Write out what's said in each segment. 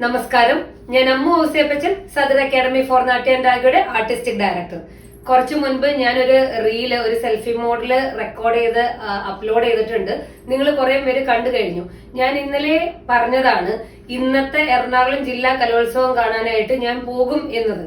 നമസ്കാരം. ഞാൻ അമ്മു ഔസേപ്പച്ചൻ സദർ അക്കാദമി ഫോർ നാട്യ ആൻഡ് ആഗയുടെ ആർട്ടിസ്റ്റിക് ഡയറക്ടർ കുറച്ചു മുൻപ് ഞാനൊരു റീൽ ഒരു സെൽഫി മോഡിൽ റെക്കോർഡ് ചെയ്ത് അപ്ലോഡ് ചെയ്തിട്ടുണ്ട്. നിങ്ങൾ കുറെ പേര് കണ്ടു കഴിഞ്ഞു. ഞാൻ ഇന്നലെ പറഞ്ഞതാണ് ഇന്നത്തെ എറണാകുളം ജില്ലാ കലോത്സവം കാണാനായിട്ട് ഞാൻ പോകും എന്നത്.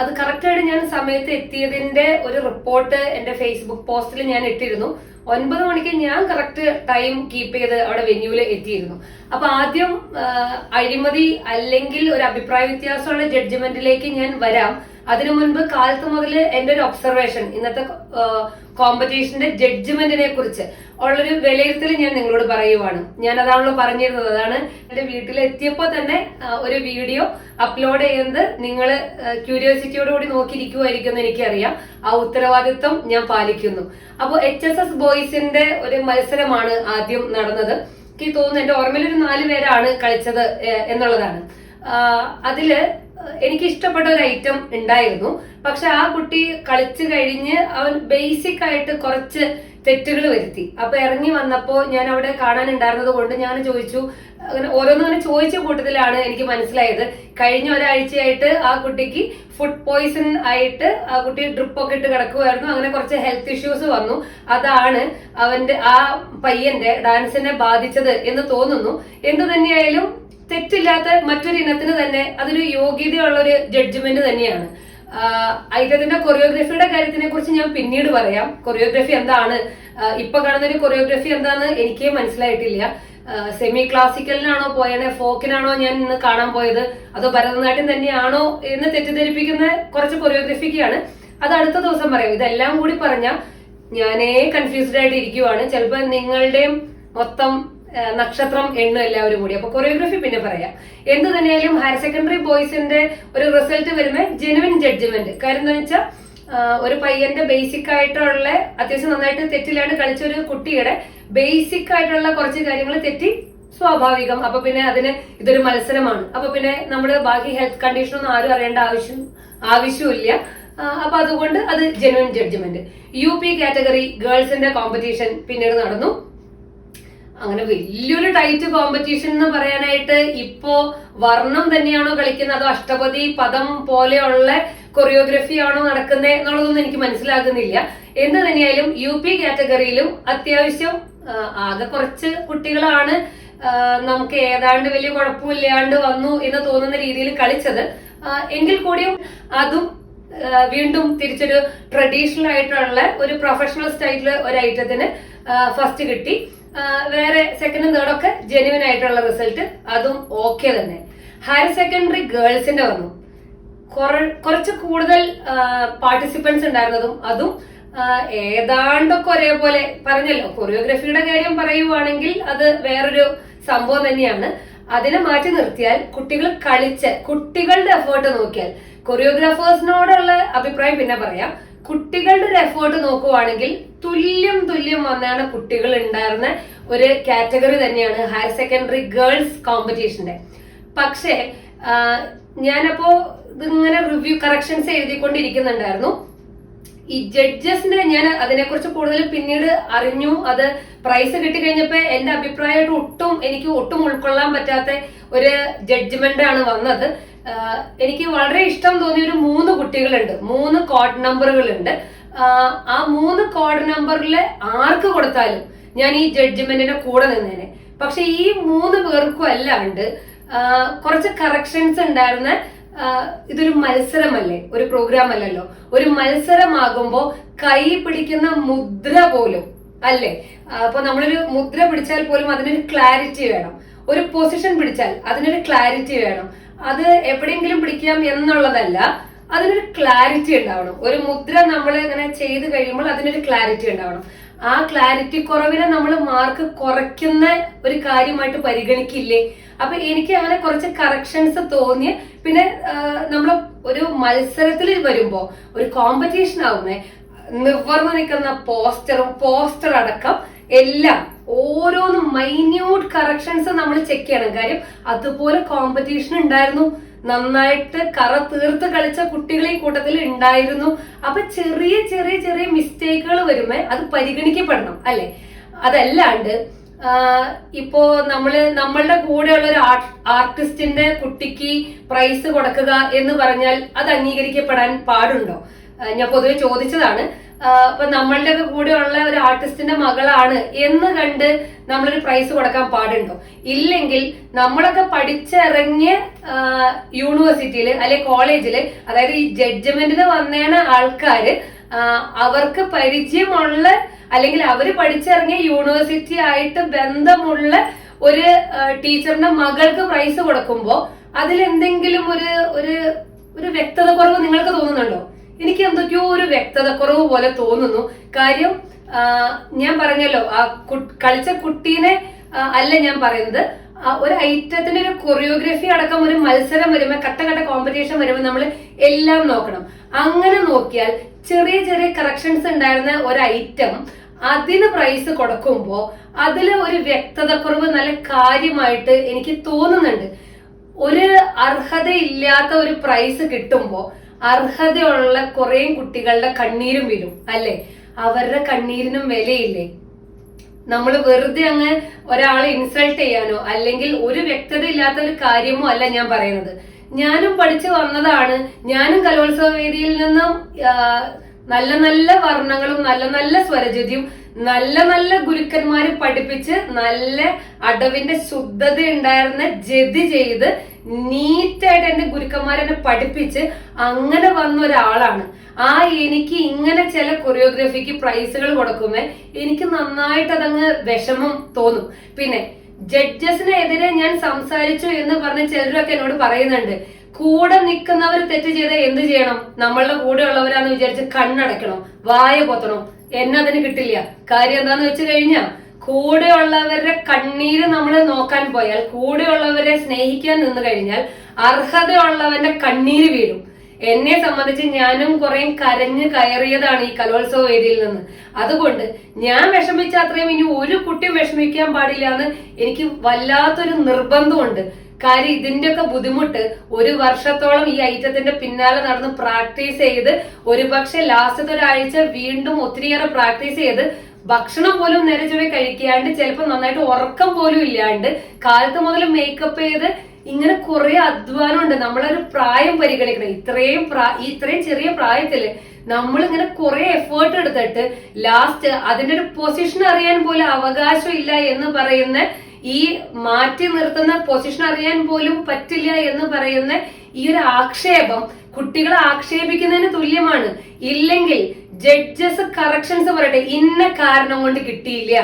അത് കറക്റ്റായിട്ട് ഞാൻ സമയത്ത് എത്തിയതിന്റെ ഒരു റിപ്പോർട്ട് എന്റെ ഫേസ്ബുക്ക് പോസ്റ്റിൽ ഞാൻ ഇട്ടിരുന്നു. ഒൻപത് മണിക്ക് ഞാൻ കറക്റ്റ് ടൈം കീപ്പ് ചെയ്ത് അവിടെ വെന്യൂവിൽ എത്തിയിരുന്നു. അപ്പൊ ആദ്യം അഴിമതി അല്ലെങ്കിൽ ഒരു അഭിപ്രായ വ്യത്യാസമുള്ള ജഡ്ജ്മെന്റിലേക്ക് ഞാൻ വരാം. അതിനു മുൻപ് കാലത്ത് മുതൽ എന്റെ ഒരു ഒബ്സർവേഷൻ ഇന്നത്തെ കോമ്പറ്റീഷന്റെ ജഡ്ജ്മെന്റിനെ കുറിച്ച് ഉള്ളൊരു വിലയിരുത്തൽ ഞാൻ നിങ്ങളോട് പറയുവാണ്. ഞാൻ അതാണല്ലോ പറഞ്ഞിരുന്നത്. അതാണ് എന്റെ വീട്ടിലെത്തിയപ്പോൾ തന്നെ ഒരു വീഡിയോ അപ്ലോഡ് ചെയ്യുന്നത്. നിങ്ങൾ ക്യൂരിയോസിറ്റിയോടുകൂടി നോക്കിയിരിക്കുമായിരിക്കും എന്ന് എനിക്കറിയാം. ആ ഉത്തരവാദിത്വം ഞാൻ പാലിക്കുന്നു. അപ്പോൾ എച്ച് എസ് എസ് ബോയ്സിന്റെ ഒരു മത്സരമാണ് ആദ്യം നടന്നത്. എനിക്ക് തോന്നുന്നു എന്റെ ഓർമ്മയിൽ ഒരു നാല് പേരാണ് കളിച്ചത് എന്നുള്ളതാണ്. അതിൽ എനിക്ക് ഇഷ്ടപ്പെട്ട ഒരു ഐറ്റം ഉണ്ടായിരുന്നു. പക്ഷെ ആ കുട്ടി കളിച്ചു കഴിഞ്ഞ് അവൻ ബേസിക് ആയിട്ട് കുറച്ച് തെറ്റുകൾ വരുത്തി. അപ്പൊ ഇറങ്ങി വന്നപ്പോ ഞാൻ അവിടെ കാണാൻ ഉണ്ടായിരുന്നത് കൊണ്ട് ഞാൻ ചോദിച്ചു അങ്ങനെ ഓരോന്നും അങ്ങനെ ചോദിച്ച കൂട്ടത്തിലാണ് എനിക്ക് മനസ്സിലായത്. കഴിഞ്ഞ ഒരാഴ്ചയായിട്ട് ആ കുട്ടിക്ക് ഫുഡ് പോയിസൺ ആയിട്ട് ആ കുട്ടി ഡ്രിപ്പ് ഒക്കെ ഇട്ട് കിടക്കുമായിരുന്നു അങ്ങനെ കുറച്ച് ഹെൽത്ത് ഇഷ്യൂസ് വന്നു. അതാണ് അവന്റെ ആ പയ്യന്റെ ഡാൻസിനെ ബാധിച്ചത് എന്ന് തോന്നുന്നു. എന്തു തന്നെയായാലും തെറ്റില്ലാത്ത മറ്റൊരു ഇനത്തിന് തന്നെ അതൊരു യോഗ്യതയുള്ള ഒരു ജഡ്ജ്മെന്റ് തന്നെയാണ് ഐറ്റത്തിന്റെ കൊറിയോഗ്രഫിയുടെ കാര്യത്തിനെ കുറിച്ച് ഞാൻ പിന്നീട് പറയാം. കൊറിയോഗ്രഫി എന്താണ്? ഇപ്പൊ കാണുന്ന ഒരു കൊറിയോഗ്രഫി എന്താന്ന് എനിക്ക് മനസ്സിലായിട്ടില്ല. സെമി ക്ലാസിക്കലിനാണോ പോയത് ഫോക്കിനാണോ ഞാൻ ഇന്ന് കാണാൻ പോയത്? അതോ ഭരതനാട്യം തന്നെയാണോ എന്ന് തെറ്റിദ്ധരിപ്പിക്കുന്ന കുറച്ച് കൊറിയോഗ്രഫിക്കാണ് അത് അടുത്ത ദിവസം പറയാം. ഇതെല്ലാം കൂടി പറഞ്ഞ ഞാനേ കൺഫ്യൂസ്ഡ് ആയിട്ട് ഇരിക്കുവാണ് ചിലപ്പോ നിങ്ങളുടെയും മൊത്തം നക്ഷത്രം എണ്ണും എല്ലാവരും കൂടി. അപ്പൊ കൊറിയോഗ്രഫി പിന്നെ പറയാം. എന്ത് തന്നെയായാലും ഹയർ സെക്കൻഡറി ബോയ്സിന്റെ ഒരു റിസൾട്ട് വരുമ്പോൾ ജെനുവിൻ ജഡ്ജ്മെന്റ് കാര്യം എന്താ വെച്ചാൽ ഒരു പയ്യന്റെ ബേസിക് ആയിട്ടുള്ള അത്യാവശ്യം നന്നായിട്ട് തെറ്റിലാണ് കളിച്ച ഒരു കുട്ടിയുടെ ബേസിക് ആയിട്ടുള്ള കുറച്ച് കാര്യങ്ങൾ തെറ്റി സ്വാഭാവികം. അപ്പൊ പിന്നെ അതിന് ഇതൊരു മത്സരമാണ്. അപ്പൊ പിന്നെ നമ്മൾ ബാക്കി ഹെൽത്ത് കണ്ടീഷൻ ഒന്നും ആരും അറിയേണ്ട ആവശ്യം ആവശ്യമില്ല അപ്പൊ അതുകൊണ്ട് അത് genuine judgement U P category ഗേൾസിന്റെ competition പിന്നീട് നടന്നു. അങ്ങനെ വലിയൊരു ടൈറ്റ് കോമ്പറ്റീഷൻ എന്ന് പറയാനായിട്ട് ഇപ്പോ വർണം തന്നെയാണോ കളിക്കുന്നത്? അതോ അഷ്ടപതി പദം പോലെയുള്ള കൊറിയോഗ്രഫി ആണോ നടക്കുന്നത് എന്നുള്ളതൊന്നും എനിക്ക് മനസ്സിലാകുന്നില്ല. എന്ത് തന്നെയായാലും യു പി കാറ്റഗറിയിലും അത്യാവശ്യം ആകെ കുറച്ച് കുട്ടികളാണ് നമുക്ക് ഏതാണ്ട് വലിയ കുഴപ്പമില്ലാണ്ട് വന്നു എന്ന് തോന്നുന്ന രീതിയിൽ കളിച്ചത്. എങ്കിൽ കൂടിയും അതും വീണ്ടും തിരിച്ചൊരു ട്രഡീഷണൽ ആയിട്ടുള്ള ഒരു പ്രൊഫഷണൽ സ്റ്റൈലിൽ ഒരു ഐറ്റത്തിന് ഫസ്റ്റ് കിട്ടി. വേറെ സെക്കൻഡും തേർഡും ഒക്കെ ജെനുവിൻ ആയിട്ടുള്ള റിസൾട്ട് അതും ഓക്കെ തന്നെ. ഹയർ സെക്കൻഡറി ഗേൾസിന്റെ വന്നു. കുറ- കുറച്ച് കൂടുതൽ പാർട്ടിസിപ്പൻസ് ഉണ്ടായിരുന്നതും അതും ഏതാണ്ടൊക്കെ ഒരേപോലെ പറഞ്ഞല്ലോ. കൊറിയോഗ്രഫിയുടെ കാര്യം പറയുവാണെങ്കിൽ അത് വേറൊരു സംഭവം തന്നെയാണ്. അതിനെ മാറ്റി നിർത്തിയാൽ കുട്ടികൾ കളിച്ച് കുട്ടികളുടെ എഫേർട്ട് നോക്കിയാൽ കൊറിയോഗ്രാഫേഴ്സിനോടുള്ള അഭിപ്രായം പിന്നെ പറയാം. കുട്ടികളുടെ ഒരു എഫേർട്ട് നോക്കുവാണെങ്കിൽ തുല്യം തുല്യം വന്നാണ് കുട്ടികൾ ഉണ്ടായിരുന്ന ഒരു കാറ്റഗറി തന്നെയാണ് ഹയർ സെക്കൻഡറി ഗേൾസ് കോമ്പറ്റീഷന്റെ പക്ഷേ ഞാനപ്പോ ഇതിങ്ങനെ റിവ്യൂ കറക്ഷൻസ് എഴുതിക്കൊണ്ടിരിക്കുന്നുണ്ടായിരുന്നു. ഈ ജഡ്ജസിന്റെ ഞാൻ അതിനെക്കുറിച്ച് കൂടുതൽ പിന്നീട് അറിഞ്ഞു. അത് പ്രൈസ് കിട്ടിക്കഴിഞ്ഞപ്പോ എന്റെ അഭിപ്രായമായിട്ട് ഒട്ടും എനിക്ക് ഒട്ടും ഉൾക്കൊള്ളാൻ പറ്റാത്ത ഒരു ജഡ്ജ്മെന്റ് ആണ് വന്നത്. എനിക്ക് വളരെ ഇഷ്ടം തോന്നിയ ഒരു മൂന്ന് കുട്ടികളുണ്ട്. മൂന്ന് കോഡ് നമ്പറുകളുണ്ട് ആ മൂന്ന് കോഡ് നമ്പറിൽ ആർക്ക് കൊടുത്താലും ഞാൻ ഈ ജഡ്ജ്മെന്റിന്റെ കൂടെ നിന്നേനെ. പക്ഷെ ഈ മൂന്ന് പേർക്കും അല്ലാണ്ട് കുറച്ച് കറക്ഷൻസ് ഉണ്ടായിരുന്ന ഇതൊരു മത്സരമല്ലേ? ഒരു പ്രോഗ്രാം അല്ലല്ലോ. ഒരു മത്സരമാകുമ്പോ കൈ പിടിക്കുന്ന മുദ്ര പോലും അല്ലേ? അപ്പൊ നമ്മളൊരു മുദ്ര പിടിച്ചാൽ പോലും അതിനൊരു ക്ലാരിറ്റി വേണം. ഒരു പൊസിഷൻ പിടിച്ചാൽ അതിനൊരു ക്ലാരിറ്റി വേണം. അത് എവിടെയെങ്കിലും പിടിക്കാം എന്നുള്ളതല്ല അതിനൊരു ക്ലാരിറ്റി ഉണ്ടാവണം. ഒരു മുദ്ര നമ്മൾ ഇങ്ങനെ ചെയ്ത് കഴിയുമ്പോൾ അതിനൊരു ക്ലാരിറ്റി ഉണ്ടാവണം. ആ ക്ലാരിറ്റി കുറവിനെ നമ്മൾ മാർക്ക് കുറയ്ക്കുന്ന ഒരു കാര്യമായിട്ട് പരിഗണിക്കില്ലേ? അപ്പൊ എനിക്ക് അങ്ങനെ കുറച്ച് കറക്ഷൻസ് തോന്നി പിന്നെ നമ്മൾ ഒരു മത്സരത്തിൽ വരുമ്പോ ഒരു കോമ്പറ്റീഷൻ ആവുന്നേ നിവർന്നു നിൽക്കുന്ന പോസ്റ്ററും പോസ്റ്റർ അടക്കം എല്ലാം ഓരോന്നും മൈന്യൂട്ട് കറക്ഷൻസ് നമ്മൾ ചെക്ക് ചെയ്യണം. കാര്യം അതുപോലെ കോമ്പറ്റീഷൻ ഉണ്ടായിരുന്നു. നന്നായിട്ട് കറ തീർത്ത് കളിച്ച കുട്ടികൾ ഈ കൂട്ടത്തിൽ ഉണ്ടായിരുന്നു. അപ്പൊ ചെറിയ ചെറിയ ചെറിയ മിസ്റ്റേക്കുകൾ വരുമ്പോ അത് പരിഗണിക്കപ്പെടണം അല്ലെ? അതല്ലാണ്ട് ഇപ്പോ നമ്മൾ നമ്മളുടെ കൂടെയുള്ള ഒരു ആർട്ടിസ്റ്റിന്റെ കുട്ടിക്ക് പ്രൈസ് കൊടുക്കുക എന്ന് പറഞ്ഞാൽ അത് അംഗീകരിക്കപ്പെടാൻ പാടുണ്ടോ? ഞാൻ പൊതുവെ ചോദിച്ചതാണ്. അപ്പൊ നമ്മളുടെ കൂടെ ഉള്ള ഒരു ആർട്ടിസ്റ്റിന്റെ മകളാണ് എന്ന് കണ്ട് നമ്മളൊരു പ്രൈസ് കൊടുക്കാൻ പാടുണ്ടോ? ഇല്ലെങ്കിൽ നമ്മളൊക്കെ പഠിച്ചിറങ്ങിയ യൂണിവേഴ്സിറ്റിയിൽ അല്ലെ കോളേജിൽ അതായത് ഈ ജഡ്ജ്മെന്റിന് വന്നേണ ആൾക്കാര് അവർക്ക് പരിചയമുള്ള അല്ലെങ്കിൽ അവർ പഠിച്ചിറങ്ങിയ യൂണിവേഴ്സിറ്റി ആയിട്ട് ബന്ധമുള്ള ഒരു ടീച്ചറിന്റെ മകൾക്ക് പ്രൈസ് കൊടുക്കുമ്പോൾ അതിലെന്തെങ്കിലും ഒരു ഒരു ഒരു വ്യക്തത കുറവ് നിങ്ങൾക്ക് തോന്നുന്നുണ്ടോ? എനിക്ക് എന്തൊക്കെയോ ഒരു വ്യക്തത കുറവ് പോലെ തോന്നുന്നു. കാര്യം ഞാൻ പറഞ്ഞല്ലോ ആ കളിച്ച കുട്ടീനെ അല്ല ഞാൻ പറയുന്നത് ഒരു ഐറ്റത്തിന്റെ ഒരു കൊറിയോഗ്രഫി അടക്കം ഒരു മത്സരം വരുമ്പോ കട്ട കട്ട കോമ്പറ്റീഷൻ വരുമ്പോ നമ്മൾ എല്ലാം നോക്കണം. അങ്ങനെ നോക്കിയാൽ ചെറിയ ചെറിയ കറക്ഷൻസ് ഉണ്ടായിരുന്ന ഒരു ഐറ്റം അതിന് പ്രൈസ് കൊടുക്കുമ്പോ അതിൽ ഒരു വ്യക്തതക്കുറവ് നല്ല കാര്യമായിട്ട് എനിക്ക് തോന്നുന്നുണ്ട്. ഒരു അർഹതയില്ലാത്ത ഒരു പ്രൈസ് കിട്ടുമ്പോ അർഹതയുള്ള കുറെ കുട്ടികളുടെ കണ്ണീരും വീഴും അല്ലെ? അവരുടെ കണ്ണീരിനും വിലയില്ലേ? നമ്മൾ വെറുതെ അങ്ങ് ഒരാളെ ഇൻസൾട്ട് ചെയ്യാനോ അല്ലെങ്കിൽ ഒരു വ്യക്തത ഇല്ലാത്ത ഒരു കാര്യമോ അല്ല ഞാൻ പറയുന്നത്. ഞാനും പഠിച്ചു വന്നതാണ്. ഞാനും കലോത്സവ വേദിയിൽ നിന്നും നല്ല നല്ല വർണങ്ങളും നല്ല നല്ല സ്വരജതിയും നല്ല നല്ല ഗുരുക്കന്മാര് പഠിപ്പിച്ച് നല്ല അടവിന്റെ ശുദ്ധത ഉണ്ടായിരുന്ന ജതി ചെയ്ത് നീറ്റായിട്ട് എന്റെ ഗുരുക്കന്മാരെന്നെ പഠിപ്പിച്ച് അങ്ങനെ വന്ന ഒരാളാണ്. ആ എനിക്ക് ഇങ്ങനെ ചില കൊറിയോഗ്രഫിക്ക് പ്രൈസുകൾ കൊടുക്കുമ്പോ എനിക്ക് നന്നായിട്ട് അതങ്ങ് വിഷമം തോന്നും. പിന്നെ ജഡ്ജസിനെതിരെ ഞാൻ സംസാരിച്ചു എന്ന് പറഞ്ഞ് ചിലരൊക്കെ എന്നോട് പറയുന്നുണ്ട്. കൂടെ നിൽക്കുന്നവർ തെറ്റ് ചെയ്താൽ എന്ത് ചെയ്യണം? നമ്മളുടെ കൂടെ ഉള്ളവരാന്ന് വിചാരിച്ച് കണ്ണടക്കണം വായ പൊത്തണം. എന്നെ അതിന് കിട്ടില്ല. കാര്യം എന്താന്ന് വെച്ച് കഴിഞ്ഞാ കൂടെയുള്ളവരുടെ കണ്ണീര് നമ്മൾ നോക്കാൻ പോയാൽ കൂടെയുള്ളവരെ സ്നേഹിക്കാൻ നിന്ന് കഴിഞ്ഞാൽ അർഹതയുള്ളവന്റെ കണ്ണീര് വീഴും. എന്നെ സംബന്ധിച്ച് ഞാനും കുറെ കരഞ്ഞ് കയറിയതാണ് ഈ കലോത്സവ വേദിയിൽ നിന്ന്. അതുകൊണ്ട് ഞാൻ വിഷമിച്ച അത്രയും ഇനി ഒരു കുട്ടിയും വിഷമിക്കാൻ പാടില്ല എന്ന് എനിക്ക് വല്ലാത്തൊരു നിർബന്ധമുണ്ട്. കാര്യം ഇതിന്റെയൊക്കെ ബുദ്ധിമുട്ട് ഒരു വർഷത്തോളം ഈ ഐറ്റത്തിന്റെ പിന്നാലെ നടന്ന് പ്രാക്ടീസ് ചെയ്ത് ഒരുപക്ഷെ ലാസ്റ്റത്തെ ഒരാഴ്ച വീണ്ടും ഒത്തിരിയേറെ പ്രാക്ടീസ് ചെയ്ത് ഭക്ഷണം പോലും നേരെ ചൊവ്വെ കഴിക്കാണ്ട് ചിലപ്പോൾ നന്നായിട്ട് ഉറക്കം പോലും ഇല്ലാണ്ട് കാലത്ത് മുതൽ മേക്കപ്പ് ചെയ്ത് ഇങ്ങനെ കുറെ അധ്വാനമുണ്ട്. നമ്മളൊരു പ്രായം പരിഗണിക്കണം. ഇത്രയും ഇത്രയും ചെറിയ പ്രായത്തിൽ നമ്മൾ ഇങ്ങനെ കുറെ എഫേർട്ട് എടുത്തിട്ട് ലാസ്റ്റ് അതിന്റെ ഒരു പൊസിഷൻ അറിയാൻ പോലും അവകാശം ഇല്ല എന്ന് പറയുന്ന ഈ മാറ്റി നിർത്തുന്ന പൊസിഷൻ അറിയാൻ പോലും പറ്റില്ല എന്ന് പറയുന്ന ഈ ഒരു ആക്ഷേപം കുട്ടികളെ ആക്ഷേപിക്കുന്നതിന് തുല്യമാണ്. ഇല്ലെങ്കിൽ ജഡ്ജസ് കറക്ഷൻസ് പറയട്ടെ ഇന്ന കാരണം കൊണ്ട് കിട്ടിയില്ല.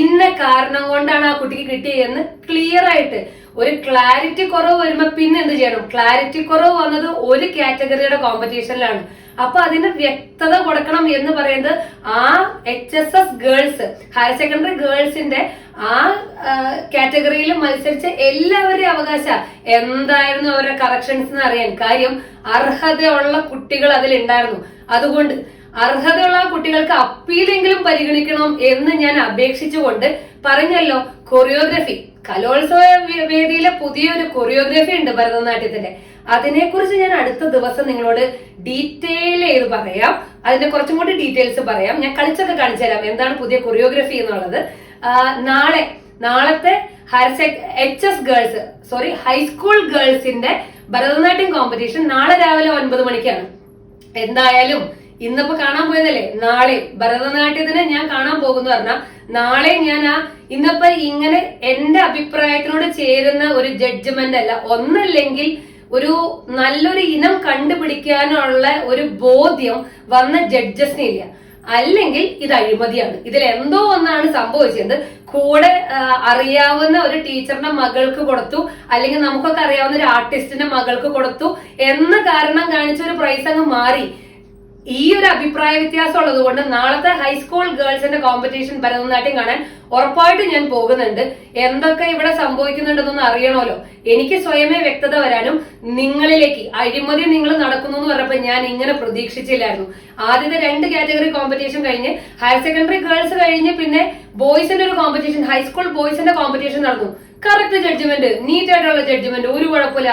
ഇന്ന കാരണം കൊണ്ടാണ് ആ കുട്ടിക്ക് കിട്ടിയതെന്ന് ക്ലിയർ ആയിട്ട് ഒരു ക്ലാരിറ്റി കുറവ് വരുമ്പോ പിന്നെ എന്ത് ചെയ്യണം? ക്ലാരിറ്റി കുറവ് വന്നത് ഒരു കാറ്റഗറിയുടെ കോമ്പറ്റീഷനിലാണ് അപ്പൊ അതിന് വ്യക്തത കൊടുക്കണം എന്ന് പറയുന്നത് ആ H S S girls higher secondary ഗേൾസിന്റെ ആ കാറ്റഗറിയിൽ മത്സരിച്ച എല്ലാവരുടെയും അവകാശ. എന്തായിരുന്നു അവരുടെ കറക്ഷൻസ് എന്ന് അറിയാൻ? കാര്യം അർഹതയുള്ള കുട്ടികൾ അതിലുണ്ടായിരുന്നു. അതുകൊണ്ട് അർഹതയുള്ള കുട്ടികൾക്ക് അപ്പീലെങ്കിലും പരിഗണിക്കണം എന്ന് ഞാൻ അപേക്ഷിച്ചുകൊണ്ട് പറഞ്ഞല്ലോ കൊറിയോഗ്രഫി കലോത്സവ വേദിയിലെ പുതിയൊരു കൊറിയോഗ്രഫി ഉണ്ട് ഭരതനാട്യത്തിന്റെ. അതിനെക്കുറിച്ച് ഞാൻ അടുത്ത ദിവസം നിങ്ങളോട് ഡീറ്റെയിൽ ചെയ്ത് പറയാം. അതിന്റെ കുറച്ചും കൂടി ഡീറ്റെയിൽസ് പറയാം. ഞാൻ കളിച്ചൊക്കെ കാണിച്ചു തരാം. എന്താണ് പുതിയ കൊറിയോഗ്രഫി എന്നുള്ളത്. നാളെ നാളത്തെ higher sec H S girls sorry high school ഗേൾസിന്റെ Bharatanatyam competition നാളെ രാവിലെ ഒൻപത് മണിക്കാണ്. എന്തായാലും ഇന്നിപ്പോ കാണാൻ പോയതല്ലേ? നാളെ. ഭരതനാട്യത്തിന് ഞാൻ കാണാൻ പോകുന്നു പറഞ്ഞാൽ നാളെ ഞാൻ ആ ഇന്നിപ്പോ ഇങ്ങനെ എന്റെ അഭിപ്രായത്തിനോട് ചേരുന്ന ഒരു ജഡ്ജ്മെന്റ് അല്ല. ഒന്നല്ലെങ്കിൽ ഒരു നല്ലൊരു ഇനം കണ്ടുപിടിക്കാനുള്ള ഒരു ബോധ്യം വന്ന ജഡ്ജസിനില്ല അല്ലെങ്കിൽ ഇത് അഴിമതിയാണ്. ഇതിൽ എന്തോ ഒന്നാണ് സംഭവിച്ചത്. കൂടെ അറിയാവുന്ന ഒരു ടീച്ചറിന്റെ മകൾക്ക് കൊടുത്തു. അല്ലെങ്കിൽ നമുക്കൊക്കെ അറിയാവുന്ന ഒരു ആർട്ടിസ്റ്റിന്റെ മകൾക്ക് കൊടുത്തു. എന്ന കാരണം കാണിച്ച ഒരു പ്രൈസ് അങ്ങ് മാറി. ഈ ഒരു അഭിപ്രായ വ്യത്യാസം ഉള്ളത് കൊണ്ട് നാളത്തെ ഹൈസ്കൂൾ ഗേൾസിന്റെ കോമ്പറ്റീഷൻ ഭരതനാട്യം കാണാൻ ഉറപ്പായിട്ടും ഞാൻ പോകുന്നുണ്ട്. എന്തൊക്കെ ഇവിടെ സംഭവിക്കുന്നുണ്ടെന്നൊന്ന് അറിയണമല്ലോ. എനിക്ക് സ്വയമേ വ്യക്തത വരാനും നിങ്ങളിലേക്ക് അഴിമതി നിങ്ങൾ നടക്കുന്നു എന്ന് പറഞ്ഞപ്പോൾ ഞാൻ ഇങ്ങനെ പ്രതീക്ഷിച്ചില്ലായിരുന്നു. ആദ്യത്തെ രണ്ട് കാറ്റഗറി കോമ്പറ്റീഷൻ കഴിഞ്ഞ് ഹയർ സെക്കൻഡറി ഗേൾസ് കഴിഞ്ഞ് പിന്നെ ബോയ്സിന്റെ ഒരു കോമ്പറ്റീഷൻ ഹൈസ്കൂൾ ബോയ്സിന്റെ കോമ്പറ്റീഷൻ നടന്നു. കറക്റ്റ് ജഡ്ജ്മെന്റ് നീറ്റ് ആയിട്ടുള്ള ജഡ്ജ്മെന്റ് ഒരു കുഴപ്പമില്ല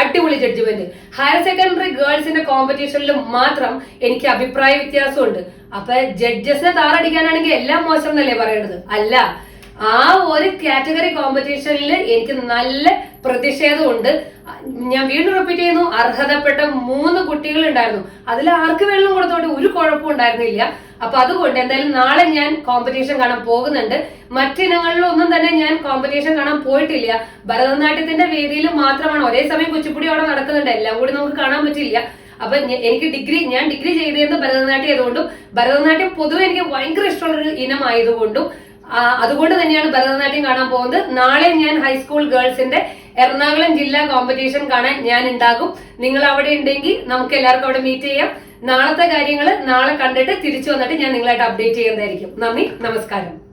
അടിപൊളി ജഡ്ജ്മെന്റ് ഹയർ സെക്കൻഡറി ഗേൾസിന്റെ കോമ്പറ്റീഷനിലും മാത്രം എനിക്ക് അഭിപ്രായ വ്യത്യാസമുണ്ട്. അപ്പൊ ജഡ്ജസിനെ താറടിക്കാനാണെങ്കിൽ എല്ലാം മോശം എന്നല്ലേ പറയേണ്ടത്? അല്ല. ആ ഒരു കാറ്റഗറി കോമ്പറ്റീഷനിൽ എനിക്ക് നല്ല പ്രതിഷേധമുണ്ട്. ഞാൻ വീണ്ടും റിപ്പീറ്റ് ചെയ്യുന്നു അർഹതപ്പെട്ട മൂന്ന് കുട്ടികൾ ഉണ്ടായിരുന്നു അതിൽ ആർക്ക് വെള്ളം കൊടുത്തോണ്ട് ഒരു കുഴപ്പം ഉണ്ടായിരുന്നില്ല. അപ്പൊ അതുകൊണ്ട് എന്തായാലും നാളെ ഞാൻ കോമ്പറ്റീഷൻ കാണാൻ പോകുന്നുണ്ട്. മറ്റിനങ്ങളിലൊന്നും തന്നെ ഞാൻ കോമ്പറ്റീഷൻ കാണാൻ പോയിട്ടില്ല. ഭരതനാട്യത്തിന്റെ വേദിയിൽ മാത്രമാണ്. ഒരേ സമയം കുച്ചിപ്പുടി അവിടെ നടക്കുന്നുണ്ട്. എല്ലാം കൂടി നമുക്ക് കാണാൻ പറ്റില്ല. അപ്പൊ എനിക്ക് ഡിഗ്രി ഞാൻ ഡിഗ്രി ചെയ്തിരുന്ന ഭരതനാട്യം ആയതുകൊണ്ടും ഭരതനാട്യം പൊതുവെ എനിക്ക് ഭയങ്കര ഇഷ്ടമുള്ളൊരു ഇനമായതുകൊണ്ടും ആ, അതുകൊണ്ട് തന്നെയാണ് ഭരതനാട്യം കാണാൻ പോകുന്നത്. നാളെ ഞാൻ ഹൈസ്കൂൾ ഗേൾസിന്റെ എറണാകുളം ജില്ലാ കോമ്പറ്റീഷൻ കാണാൻ ഞാൻ ഉണ്ടാകും. നിങ്ങൾ അവിടെ ഉണ്ടെങ്കിൽ നമുക്ക് എല്ലാവർക്കും അവിടെ മീറ്റ് ചെയ്യാം. നാളത്തെ കാര്യങ്ങൾ നാളെ കണ്ടിട്ട് തിരിച്ചു വന്നിട്ട് ഞാൻ നിങ്ങളായിട്ട് അപ്ഡേറ്റ് ചെയ്യുന്നതായിരിക്കും. നന്ദി നമസ്കാരം.